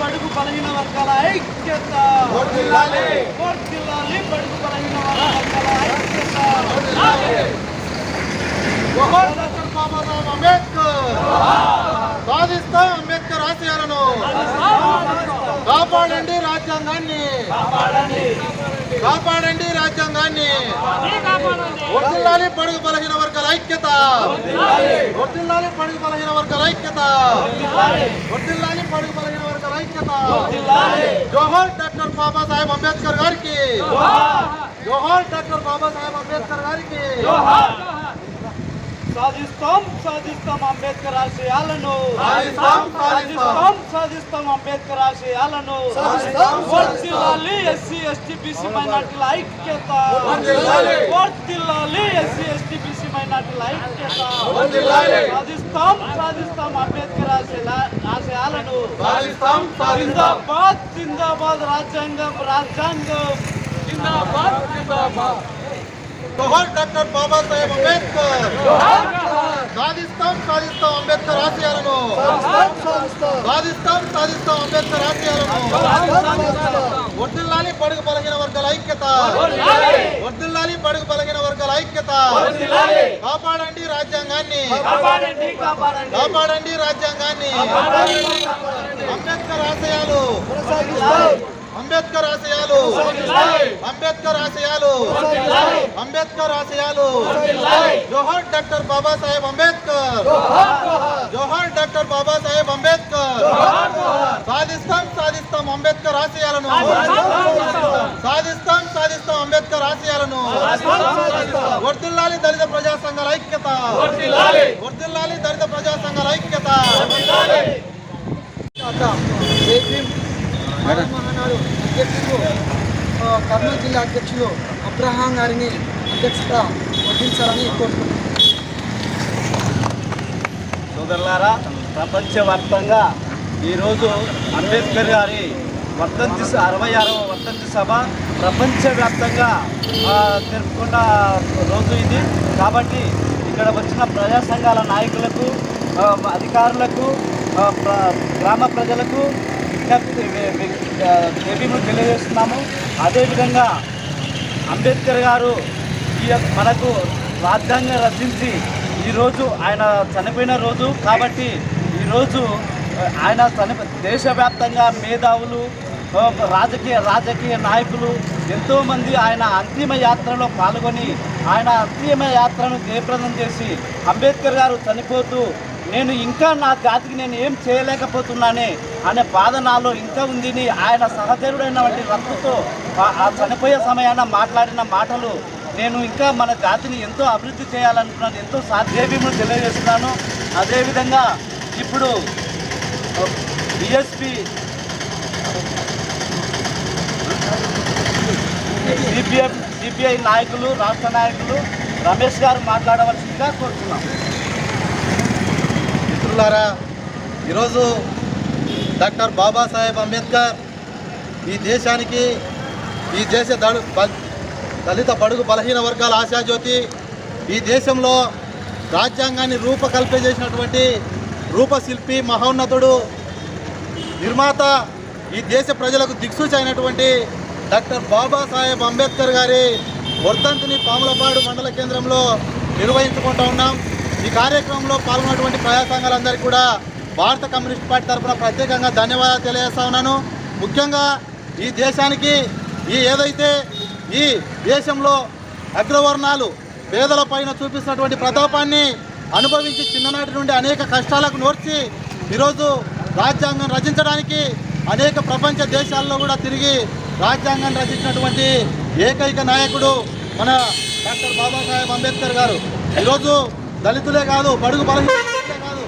బడుగు బలహీన వర్గాల ఐక్యత వర్ధిల్లాలి బడుగు బలహీన వర్గాల ఐక్యత బాబాసాహెబ్ అంబేద్కర్. సాధిస్తాం అంబేద్కర్ ఆశయాలను. కాపాడండి రాజ్యాంగాన్ని. కాపాడండి రాజ్యాంగాన్ని. వర్తిల్లాలి పడుగు బలహీన వర్గాల ఐక్యత. వర్తిల్లాలి పడుగు బలహీన వర్గాల ఐక్యత. వర్తిల్లాలి పడుగు బలహీన వర్గాల ఐక్యత. జోహర్ డాక్టర్ బాబాసాహెబ్ అంబేద్కర్ గారికి. జోహర్ డాక్టర్ బాబాసాహెబ్ అంబేద్కర్ గారికి. సాధిస్తాం సాధిస్తాం అంబేద్కర్ ఆశయాలను. సాధిస్తాం, సాధిస్తాం. అంబేద్కర్ ఆశయాలను. సాధిస్తాం, వర్ధిల్లాలి ఎస్సీ ఎస్టీ బీసీ మైనార్టీల ఐక్యత. వర్ధిల్లాలి ఎస్సీ ఎస్టీ బీసీ మైనార్టీల ఐక్యత. సాధిస్తాం సాధిస్తాం అంబేద్కర్ ఆశయ- ఆశయాలను. జిందాబాద్ జిందాబాద్ రాజ్యాంగం రాజ్యాంగం. జిందాబాద్ జిందాబాద్. జోహార్ డాక్టర్ బాబాసాహెబ్ అంబేద్కర్. సాధిస్తాం సాధిస్తాం అంబేద్కర్ ఆశయాలను. సాధిస్తాం సాధిస్తాం అంబేద్కర్ ఆశయాలను. వర్ధిల్లాలి పడుగు బలహీన వర్గాల ఐక్యత. వర్ధిల్లాలి పడుగు బలహీన వర్గాల ఐక్యత. కాపాడండి రాజ్యాంగాన్ని. కాపాడండి రాజ్యాంగాన్ని. అంబేద్కర్ ఆశయాలు. అంబేద్కర్ ఆశయాలు అంబేద్కర్ ఆశయాలు అంబేద్కర్ ఆశయాలు జోహార్ డాక్టర్ బాబాసాహెబ్ అంబేద్కర్ జోహార్ డాక్టర్ బాబాసాహెబ్ అంబేద్కర్ సాధిస్తాం సాధిస్తాం అంబేద్కర్ ఆశయాలను సాధిస్తాం సాధిస్తాం అంబేద్కర్ ఆశయాలను వర్ధిల్లాలి దళిత ప్రజా సంఘాల ఐక్యత వర్ధిల్లాలి దళిత ప్రజా సంఘాల ఐక్యత భారత మహానాడు అధ్యక్షుడు కర్నూలు జిల్లా అధ్యక్షుడు అబ్రహాం గారిని అధ్యక్షత వహించాలని కోరుకుంటున్నాను సోదరులారా ప్రపంచవ్యాప్తంగా ఈరోజు అంబేద్కర్ గారి వర్ధంతి స- అరవై ఆరవ వర్ధంతి సభ ప్రపంచవ్యాప్తంగా జరుపుకున్న రోజు ఇది. కాబట్టి ఇక్కడ వచ్చిన ప్రజా సంఘాల నాయకులకు అధికారులకు గ్రామ ప్రజలకు విజ్ఞప్తి వే- తెలియజేస్తున్నాము. అదేవిధంగా అంబేద్కర్ గారు ఈ మనకు రాజ్యాంగం రచించి ఈరోజు ఆయన చనిపోయిన రోజు కాబట్టి ఈరోజు ఆయన చనిపో దేశవ్యాప్తంగా మేధావులు రాజకీయ రాజకీయ నాయకులు ఎంతోమంది ఆయన అంతిమ యాత్రలో పాల్గొని ఆయన అంతిమ యాత్రను జయప్రదం చేసి అంబేద్కర్ గారు చనిపోతూ నేను ఇంకా నా జాతికి నేను ఏం చేయలేకపోతున్నానే అనే బాధ నాలో ఇంకా ఉందని ఆయన సహచరుడైనటువంటి రక్తుతో ఆ- ఆ చనిపోయే సమయాన మాట్లాడిన మాటలు నేను ఇంకా మన జాతిని ఎంతో అభివృద్ధి చేయాలనుకున్నాను ఎంతో సాధ్యమేమో తెలియజేస్తున్నాను. అదేవిధంగా ఇప్పుడు బిఎస్పి సిపిఎం సిపిఐ నాయకులు రాష్ట్ర నాయకులు రమేష్ గారు మాట్లాడవలసిందిగా కోరుతున్నాం. మిత్రులారా ఈరోజు డాక్టర్ బాబాసాహెబ్ అంబేద్కర్ ఈ దేశానికి ఈ దేశ దళిత బడుగు బలహీన వర్గాల ఆశాజ్యోతి ఈ దేశంలో రాజ్యాంగాన్ని రూపకల్ప చేసినటువంటి రూపశిల్పి మహోన్నతుడు నిర్మాత ఈ దేశ ప్రజలకు దిక్సూచి అయినటువంటి డాక్టర్ బాబాసాహెబ్ అంబేద్కర్ గారి వర్ధంతిని పాములపాడు మండల కేంద్రంలో నిర్వహించుకుంటూ ఉన్నాం. ఈ కార్యక్రమంలో పాల్గొన్నటువంటి ప్రజా సంఘాలందరికీ కూడా భారత కమ్యూనిస్ట్ పార్టీ తరఫున ప్రత్యేకంగా ధన్యవాదాలు తెలియజేస్తా ఉన్నాను. ముఖ్యంగా ఈ దేశానికి ఈ ఏదైతే ఈ దేశంలో అగ్రవర్ణాలు పేదల పైన చూపిస్తున్నటువంటి ప్రతాపాన్ని అనుభవించి చిన్ననాటి నుండి అనేక కష్టాలకు నోర్చి ఈరోజు రాజ్యాంగం రచించడానికి అనేక ప్రపంచ దేశాల్లో కూడా తిరిగి రాజ్యాంగం రచించినటువంటి ఏకైక నాయకుడు మన డాక్టర్ బాబాసాహెబ్ అంబేద్కర్ గారు. ఈరోజు దళితులే కాదు బడుగు బలహీనులే కాదు.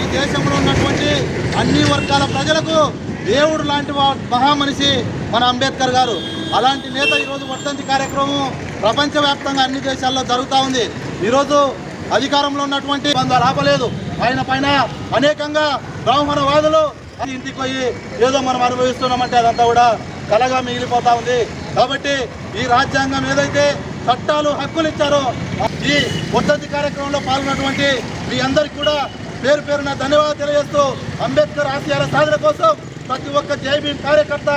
ఈ దేశంలో ఉన్నటువంటి అన్ని వర్గాల ప్రజలకు దేవుడు లాంటి వా- మహామనిషి మన అంబేద్కర్ గారు. అలాంటి నేత ఈరోజు వర్ధంతి కార్యక్రమం ప్రపంచవ్యాప్తంగా అన్ని దేశాల్లో జరుగుతూ ఉంది. ఈరోజు అధికారంలో ఉన్నటువంటి వంద ఆపలేదు ఆయన పైన అనేకంగా బ్రాహ్మణవాదులు ఇంటికి పోయి ఏదో మనం అనుభవిస్తున్నామంటే అదంతా కూడా కలగా మిగిలిపోతా ఉంది. కాబట్టి ఈ రాజ్యాంగం ఏదైతే చట్టాలు హక్కులు ఇచ్చారో ఈ వర్ధంతి కార్యక్రమంలో పాల్గొన్నటువంటి మీ అందరికీ కూడా పేరు పేరున ధన్యవాదాలు తెలియజేస్తూ అంబేద్కర్ ఆశయాల సాధన కోసం ప్రతి ఒక్క జైభీం కార్యకర్త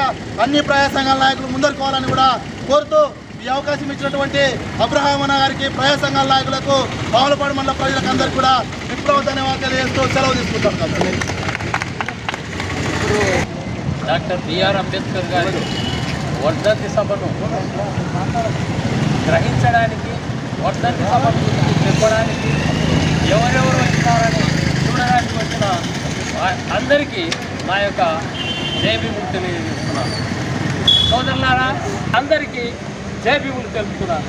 అన్ని ప్రజా సంఘాల నాయకులు ముందరుకోవాలని కూడా కోరుతూ ఈ అవకాశం ఇచ్చినటువంటి అబ్రహామన్న గారికి ప్రజా సంఘాల నాయకులకు పావులపాడు మండల ప్రజలకు అందరికీ కూడా విప్లవ ధన్యవాదాలు తెలియజేస్తూ సెలవు తీసుకుంటాం డాక్టర్ బిఆర్ అంబేద్కర్ గారి వర్ధంతి సభను గ్రహించడానికి వర్ధంతి సభను చెప్పడానికి ఎవరెవరు వచ్చినారని చూడడానికి వచ్చిన అందరికీ నా యొక్క జయభీములు తెలియజేస్తున్నాను సోదరులారా అందరికీ జయభీములు తెలుపుతున్నాను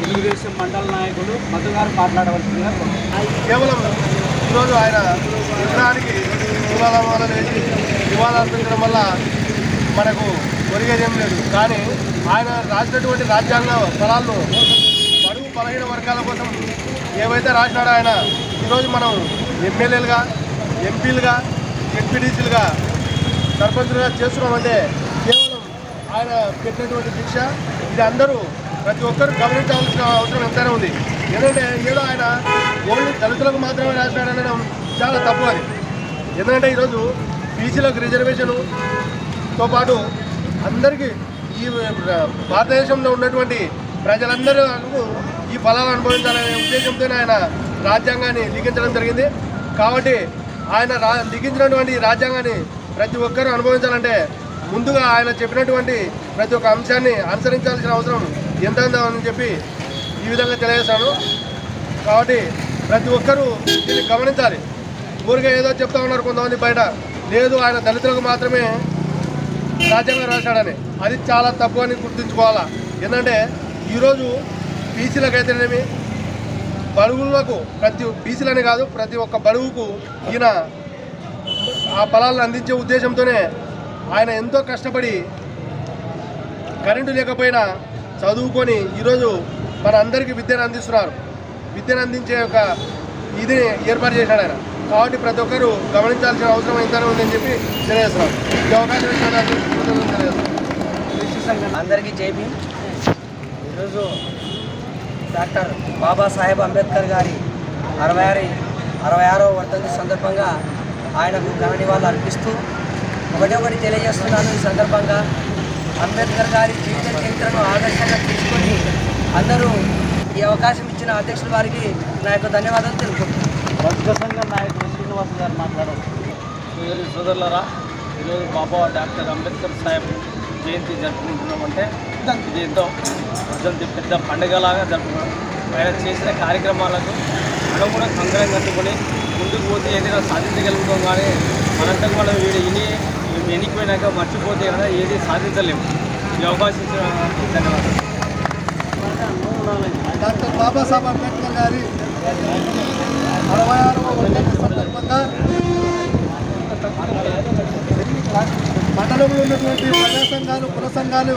తెలుగుదేశం మండల నాయకులు మధు గారు మాట్లాడవలసిందిగా కేవలం ఈరోజు ఆయన విగ్రహానికి పూలమాలలు వేసి నివాళులర్పించడం వల్ల మనకు ఒరిగేది లేదు. కానీ ఆయన రాసినటువంటి రాజ్యాంగ స్థలాల్లో బడుగు బలహీన వర్గాల కోసం ఏవైతే రాసినాడో ఆయన ఈరోజు మనం ఎమ్మెల్యేలుగా ఎంపీలుగా ఎంపీడీసీలుగా సర్పంచులుగా చేస్తున్నామంటే కేవలం ఆయన పెట్టినటువంటి దీక్ష ఇది అందరూ ప్రతి ఒక్కరు గమనించాల్సిన అవసరం ఎంతైనా ఉంది. ఎందుకంటే ఏదో ఆయన ఓన్లీ దళితులకు మాత్రమే రాసినాడనడం చాలా తప్పు అది. ఎందుకంటే ఈరోజు బీసీలకు రిజర్వేషన్తో పాటు అందరికీ ఈ భారతదేశంలో ఉన్నటువంటి ప్రజలందరూ ఈ ఫలాలు అనుభవించాలనే ఉద్దేశంతో ఆయన రాజ్యాంగాన్ని లిఖించడం జరిగింది. కాబట్టి ఆయన రా లిఖించినటువంటి రాజ్యాంగాన్ని ప్రతి ఒక్కరూ అనుభవించాలంటే ముందుగా ఆయన చెప్పినటువంటి ప్రతి ఒక్క అంశాన్ని అనుసరించాల్సిన అవసరం ఎంత అని చెప్పి ఈ విధంగా తెలియజేశాను కాబట్టి ప్రతి ఒక్కరూ దీన్ని గమనించాలి. ఊరికే ఏదో చెప్తా ఉన్నారు కొంతమంది బయట. లేదు ఆయన దళితులకు మాత్రమే రాజ్యాంగం రాశాడని. అది చాలా తప్పు అని గుర్తుంచుకోవాలా? ఏంటంటే ఈరోజు బీసీలకు అయితేనేమి బడుగులకు ప్రతి బీసీలని కాదు ప్రతి ఒక్క బడుగుకు ఈయన ఆ ఫలాలను అందించే ఉద్దేశంతోనే ఆయన ఎంతో కష్టపడి కరెంటు లేకపోయినా చదువుకొని ఈరోజు మన అందరికీ విద్యను అందిస్తున్నారు. విద్యను అందించే ఒక ఇది ఏర్పాటు చేశాడు ఆయన. కాబట్టి ప్రతి ఒక్కరు గమనించాల్సిన అవసరం ఎంతనే ఉందని చెప్పి తెలియజేస్తున్నాం. ఈ అవకాశం తెలియజేస్తున్నాం. అందరికీ జై ఈరోజు డాక్టర్ బాబాసాహెబ్ అంబేద్కర్ గారి అరవై ఆరు అరవై ఆరో వర్ధంతి సందర్భంగా ఆయనకు ఘన నివాళులు అర్పిస్తూ ఒకటి ఒకటి తెలియజేస్తున్నాను. ఈ సందర్భంగా అంబేద్కర్ గారి జీవిత చరిత్రను ఆదర్శంగా తీసుకొని అందరూ ఈ అవకాశం ఇచ్చిన అధ్యక్షుల వారికి నా యొక్క ధన్యవాదాలు తెలుపుతున్నాను బతుక సంఘం నాయకులు శ్రీనివాస్ గారు మాట్లాడారు. సోదరి సోదరులారా ఈరోజు బాబా డాక్టర్ అంబేద్కర్ సాహెబ్ జయంతి జరుపుకుంటున్నామంటే ఇది ఎంతో పెద్ద పండుగలాగా జరుపుకున్నాం. ఆయన చేసిన కార్యక్రమాలకు మనం కూడా కంకరం కట్టుకొని ముందుకు పోతే ఏదైనా సాధించగలుగుతాం కానీ మనంతకు మనం వీడు ఇని వెనికిపోయినాక మర్చిపోతే కదా ఏది సాధించలేము. ఈ అవకాశం ధన్యవాదాలు. డాక్టర్ బాబాసాహెబ్ అంబేద్కర్ గారి అరవై ఆరు సందర్భంగా మండలంలో ఉన్నటువంటి ప్రజా సంఘాలు కుల సంఘాలు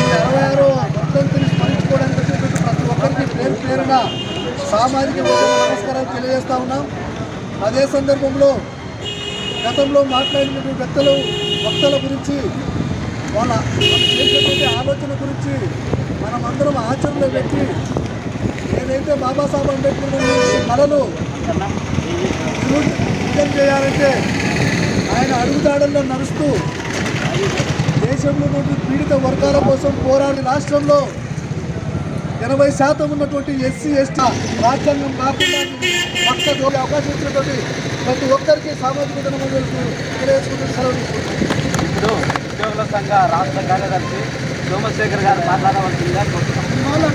ఈ అరవై ఆరో వర్ధంతిని స్మరించుకోవడానికి వచ్చినటువంటి ప్రతి ఒక్కరికి పేరు పేరున సామాజిక నమస్కారాలు తెలియజేస్తా ఉన్నాం అదే సందర్భంలో గతంలో మాట్లాడినటువంటి వ్యక్తులు భక్తుల గురించి వాళ్ళ చేసినటువంటి ఆలోచన గురించి మనమందరం ఆచరణలో పెట్టి ఏదైతే బాబాసాహెబ్ అంబేద్కర్ కళలు నిజం చేయాలంటే ఆయన అడుగుదాడల్లో నడుస్తూ దేశంలో పీడిత వర్గాల కోసం పోరాడి రాష్ట్రంలో ఎనభై శాతం ఉన్నటువంటి ఎస్సీ ఎస్టీ రాజ్యాంగం కాకుండా పక్క అవకాశం ఇచ్చినటువంటి ప్రతి ఒక్కరికి సామాజిక ఇప్పుడు ఉద్యోగుల సంఘ రాష్ట్ర కార్యదర్శి సోమశేఖర్ గారు మాట్లాడవలసిందిగా కోరుతున్నాం.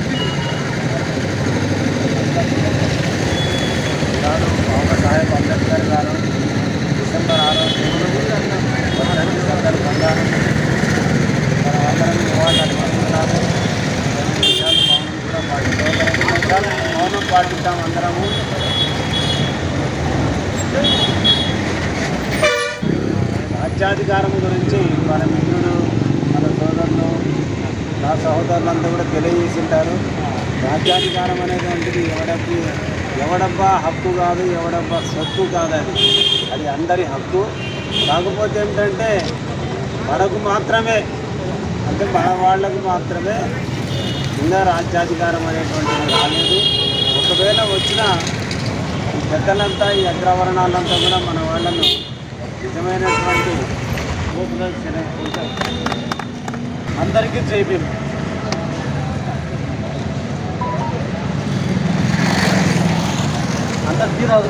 గారు బాబాసాహెబ్ అంబేద్కర్ గారు డిసెంబర్ ఆరో తేదీన వర్ధంతి సందర్భంగా మనం అందరం నివాళులు అర్పిస్తున్నాము రెండు మౌనం కూడా పాటిస్తాం మౌనం పాటిస్తాం అందరము రాజ్యాధికారం గురించి మన మిత్రులు మన సోదరులు నా సహోదరులంతా కూడా తెలియజేసింటారు. రాజ్యాధికారం అనేటువంటిది ఎవడకి ఎవడబ్బా హక్కు కాదు ఎవడబ్బా సొత్తు కాదు అది. అది అందరి హక్కు. కాకపోతే ఏంటంటే మనకు మాత్రమే అంటే మన వాళ్ళకు మాత్రమే ఇంకా రాజ్యాధికారం అనేటువంటిది రాలేదు. ఒకవేళ వచ్చిన ఈ పెద్దలంతా ఈ అగ్రవర్ణాలంతా కూడా మన వాళ్ళను నిజమైనటువంటి అందరికీ చేపింది tira.